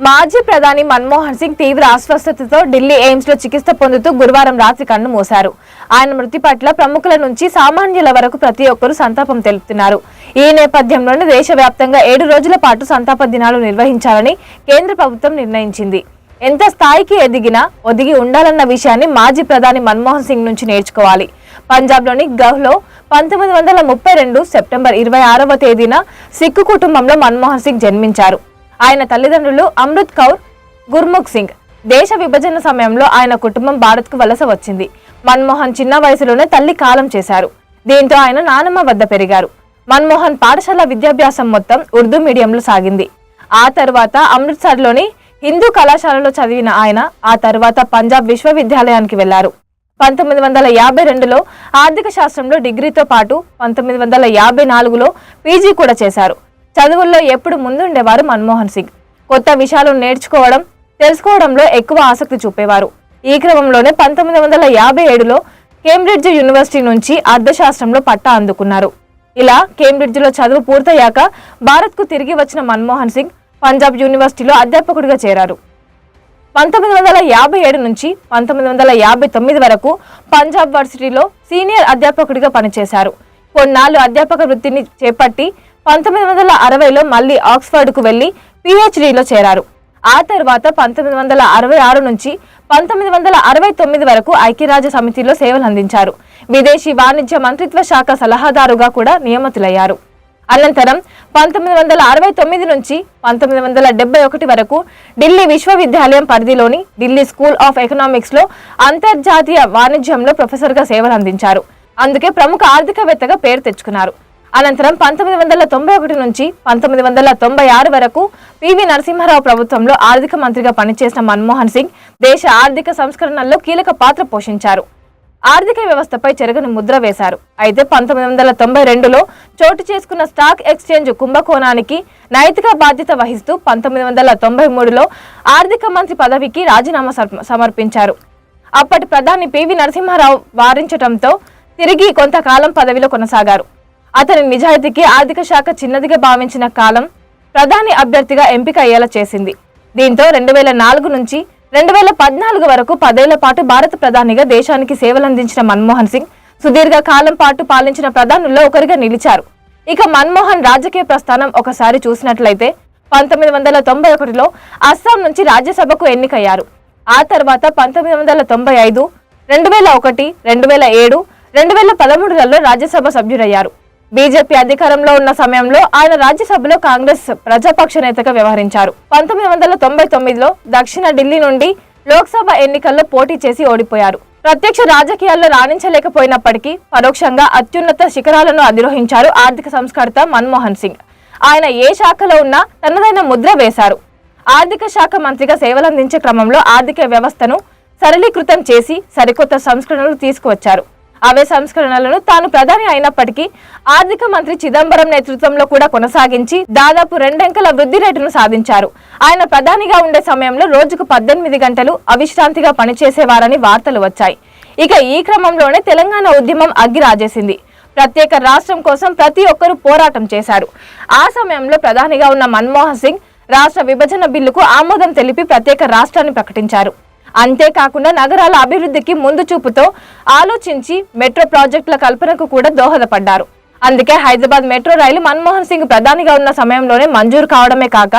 మాజీ ప్రధాని మన్మోహన్ సింగ్ తీవ్ర అస్వస్థతతో ఢిల్లీ ఎయిమ్స్లో చికిత్స పొందుతూ గురువారం రాత్రి కన్ను మూశారు. ఆయన మృతి పట్ల ప్రముఖుల నుంచి సామాన్యుల వరకు ప్రతి ఒక్కరూ సంతాపం తెలుపుతున్నారు. ఈ నేపథ్యంలోనే దేశవ్యాప్తంగా ఏడు రోజుల పాటు సంతాప దినాలు నిర్వహించాలని కేంద్ర ప్రభుత్వం నిర్ణయించింది. ఎంత స్థాయికి ఎదిగినా ఒదిగి ఉండాలన్న విషయాన్ని మాజీ ప్రధాని మన్మోహన్ సింగ్ నుంచి నేర్చుకోవాలి. పంజాబ్లోని గహ్లో పంతొమ్మిది వందల ముప్పై రెండు సెప్టెంబర్ ఇరవై ఆరవ తేదీన సిక్కు కుటుంబంలో మన్మోహన్ సింగ్ జన్మించారు. ఆయన తల్లిదండ్రులు అమృత్ కౌర్ గుర్ముఖ్ సింగ్. దేశ విభజన సమయంలో ఆయన కుటుంబం భారత్కు వలస వచ్చింది. మన్మోహన్ చిన్న వయసులోనే తల్లి కాలం చేశారు. దీంతో ఆయన నానమ్మ వద్ద పెరిగారు. మన్మోహన్ పాఠశాల విద్యాభ్యాసం మొత్తం ఉర్దూ మీడియంలో సాగింది. ఆ తర్వాత అమృత్సర్లోని హిందూ కళాశాలలో చదివిన ఆయన ఆ తర్వాత పంజాబ్ విశ్వవిద్యాలయానికి వెళ్ళారు. పంతొమ్మిది వందల యాభై రెండులో ఆర్థిక శాస్త్రంలో డిగ్రీతో పాటు పంతొమ్మిది వందల యాభై నాలుగులో పీజీ కూడా చేశారు. చదువుల్లో ఎప్పుడు ముందుండేవారు మన్మోహన్ సింగ్. కొత్త విషయాలు నేర్చుకోవడం తెలుసుకోవడంలో ఎక్కువ ఆసక్తి చూపేవారు. ఈ క్రమంలోనే పంతొమ్మిది వందల యాభై ఏడులో కేంబ్రిడ్జ్ యూనివర్సిటీ నుంచి అర్థశాస్త్రంలో పట్టా అందుకున్నారు. ఇలా కేంబ్రిడ్జ్లో చదువు పూర్తయ్యాక భారత్కు తిరిగి వచ్చిన మన్మోహన్ సింగ్ పంజాబ్ యూనివర్సిటీలో అధ్యాపకుడిగా చేరారు. పంతొమ్మిది వందల యాభై ఏడు నుంచి పంతొమ్మిది వందల యాభై తొమ్మిది వరకు పంజాబ్ వర్సిటీలో సీనియర్ అధ్యాపకుడిగా పనిచేశారు. కొన్నాళ్ళు అధ్యాపక వృత్తిని చేపట్టి పంతొమ్మిది వందల అరవైలో మళ్ళీ ఆక్స్ఫర్డ్కు వెళ్ళి పిహెచ్డిలో చేరారు. ఆ తర్వాత పంతొమ్మిది వందల అరవై ఆరు నుంచి పంతొమ్మిది వందల అరవై తొమ్మిది వరకు ఐక్యరాజ్య సమితిలో సేవలు అందించారు. విదేశీ వాణిజ్య మంత్రిత్వ శాఖ సలహాదారుగా కూడా నియమితులయ్యారు. అనంతరం పంతొమ్మిది వందల అరవై తొమ్మిది నుంచి పంతొమ్మిది వందల డెబ్బై ఒకటి వరకు ఢిల్లీ విశ్వవిద్యాలయం పరిధిలోని ఢిల్లీ స్కూల్ ఆఫ్ ఎకనామిక్స్లో అంతర్జాతీయ వాణిజ్యంలో ప్రొఫెసర్గా సేవలు అందించారు. అందుకే ప్రముఖ ఆర్థికవేత్తగా పేరు తెచ్చుకున్నారు. అనంతరం పంతొమ్మిది వందల తొంభై ఒకటి నుంచి పంతొమ్మిది వందల తొంభై ఆరు వరకు పివి నరసింహారావు ప్రభుత్వంలో ఆర్థిక మంత్రిగా పనిచేసిన మన్మోహన్ సింగ్ దేశ ఆర్థిక సంస్కరణల్లో కీలక పాత్ర పోషించారు. ఆర్థిక వ్యవస్థపై చెరగని ముద్ర వేశారు. అయితే పంతొమ్మిది వందల తొంభై రెండులో చోటు చేసుకున్న స్టాక్ ఎక్స్చేంజ్ కుంభకోణానికి నైతిక బాధ్యత వహిస్తూ పంతొమ్మిది వందల తొంభై మూడులో ఆర్థిక మంత్రి పదవికి రాజీనామా సమర్పించారు. అప్పటి ప్రధాని పివి నరసింహారావు వారించడంతో తిరిగి కొంతకాలం పదవిలో కొనసాగారు. అతని నిజాయితీకి ఆర్థిక శాఖ చిన్నదిగా భావించిన కాలం ప్రధాని అభ్యర్థిగా ఎంపిక అయ్యేలా చేసింది. దీంతో రెండు వేల నాలుగు నుంచి రెండు వేల పద్నాలుగు వరకు పదేళ్ళ పాటు భారత ప్రధానిగా దేశానికి సేవలందించిన మన్మోహన్ సింగ్ సుదీర్ఘ కాలం పాటు పాలించిన ప్రధానుల్లో ఒకరిగా నిలిచారు. ఇక మన్మోహన్ రాజకీయ ప్రస్థానం ఒకసారి చూసినట్లయితే పంతొమ్మిది వందల తొంభై ఒకటిలో అస్సాం నుంచి రాజ్యసభకు ఎన్నికయ్యారు. ఆ తర్వాత పంతొమ్మిది వందల తొంభై ఐదు రెండు వేల ఒకటి రెండు వేల ఏడు రెండు వేల పదమూడులలో రాజ్యసభ సభ్యుడయ్యారు. బీజేపీ అధికారంలో ఉన్న సమయంలో ఆయన రాజ్యసభలో కాంగ్రెస్ ప్రజాపక్ష నేతగా వ్యవహరించారు. పంతొమ్మిది వందల తొంభై తొమ్మిదిలో దక్షిణ ఢిల్లీ నుండి లోక్సభ ఎన్నికల్లో పోటీ చేసి ఓడిపోయారు. ప్రత్యక్ష రాజకీయాల్లో రాణించలేకపోయినప్పటికీ పరోక్షంగా అత్యున్నత శిఖరాలను అధిరోహించారు ఆర్థిక సంస్కర్త మన్మోహన్ సింగ్. ఆయన ఏ శాఖలో ఉన్నా తనదైన ముద్ర వేశారు. ఆర్థిక శాఖ మంత్రిగా సేవలందించే క్రమంలో ఆర్థిక వ్యవస్థను సరళీకృతం చేసి సరికొత్త సంస్కరణలు తీసుకువచ్చారు. అవే సంస్కరణలను తాను ప్రధాని అయినప్పటికీ ఆర్థిక మంత్రి చిదంబరం నేతృత్వంలో కూడా కొనసాగించి దాదాపు రెండంకెల వృద్ధి రేటును సాధించారు. ఆయన ప్రధానిగా ఉండే సమయంలో రోజుకు పద్దెనిమిది గంటలు అవిశ్రాంతిగా పనిచేసేవారని వార్తలు వచ్చాయి. ఇక ఈ క్రమంలోనే తెలంగాణ ఉద్యమం అగ్గి రాజేసింది ప్రత్యేక రాష్ట్రం కోసం ప్రతి ఒక్కరూ పోరాటం చేశారు. ఆ సమయంలో ప్రధానిగా ఉన్న మన్మోహన్ సింగ్ రాష్ట్ర విభజన బిల్లుకు ఆమోదం తెలిపి ప్రత్యేక రాష్ట్రాన్ని ప్రకటించారు. అంతేకాకుండా నగరాల అభివృద్ధికి ముందు చూపుతో ఆలోచించి మెట్రో ప్రాజెక్టుల కల్పనకు కూడా దోహదపడ్డారు. అందుకే హైదరాబాద్ మెట్రో రైలు మన్మోహన్ సింగ్ ప్రధానిగా ఉన్న సమయంలోనే మంజూరు కావడమే కాక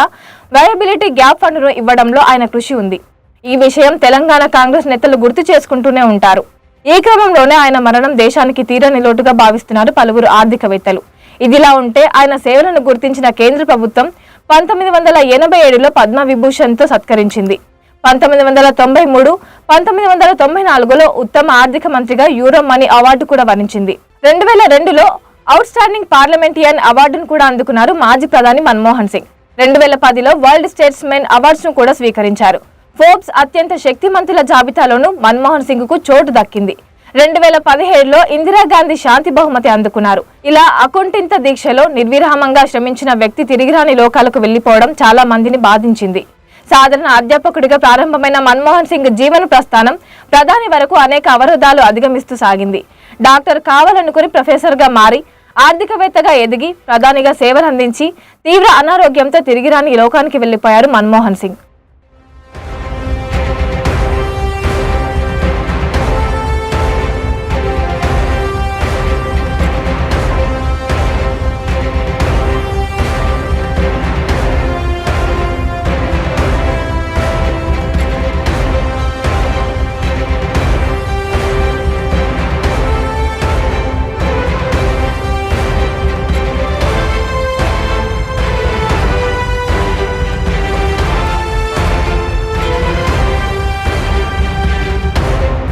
వయబిలిటీ గ్యాప్ ఫండ్ను ఇవ్వడంలో ఆయన కృషి ఉంది. ఈ విషయం తెలంగాణ కాంగ్రెస్ నేతలు గుర్తు చేసుకుంటూనే ఉంటారు. ఈ క్రమంలోనే ఆయన మరణం దేశానికి తీరని లోటుగా భావిస్తున్నారు పలువురు ఆర్థికవేత్తలు. ఇదిలా ఉంటే ఆయన సేవలను గుర్తించిన కేంద్ర ప్రభుత్వం పంతొమ్మిది వందల ఎనభై ఏడులో పద్మ విభూషణ్తో సత్కరించింది. పంతొమ్మిది వందల తొంభై మూడు పంతొమ్మిది వందల తొంభై నాలుగులో ఉత్తమ ఆర్థిక మంత్రిగా యూరో మనీ అవార్డు కూడా వరించింది రెండు వేల రెండులో అవుట్ స్టాండింగ్ పార్లమెంటియన్ అవార్డును కూడా అందుకున్నారు మాజీ ప్రధాని మన్మోహన్ సింగ్. రెండు వేల పదిలో వరల్డ్ స్టేట్స్ మెన్ అవార్డ్స్ కూడా స్వీకరించారు. ఫోర్బ్స్ అత్యంత శక్తిమంతుల జాబితాలోనూ మన్మోహన్ సింగ్కు చోటు దక్కింది. రెండు వేల పదిహేడులో ఇందిరాగాంధీ శాంతి బహుమతి అందుకున్నారు. ఇలా అకుంఠిత దీక్షలో నిర్విరామంగా శ్రమించిన వ్యక్తి తిరిగిరాని లోకాలకు వెళ్ళిపోవడం చాలా మందిని బాధించింది. సాధారణ అధ్యాపకుడిగా ప్రారంభమైన మన్మోహన్ సింగ్ జీవన ప్రస్థానం ప్రధాని వరకు అనేక అవరోధాలు అధిగమిస్తూ సాగింది. డాక్టర్ కావాలనుకుని ప్రొఫెసర్గా మారి ఆర్థికవేత్తగా ఎదిగి ప్రధానిగా సేవలందించి తీవ్ర అనారోగ్యంతో తిరిగిరాని లోకానికి వెళ్ళిపోయారు మన్మోహన్ సింగ్.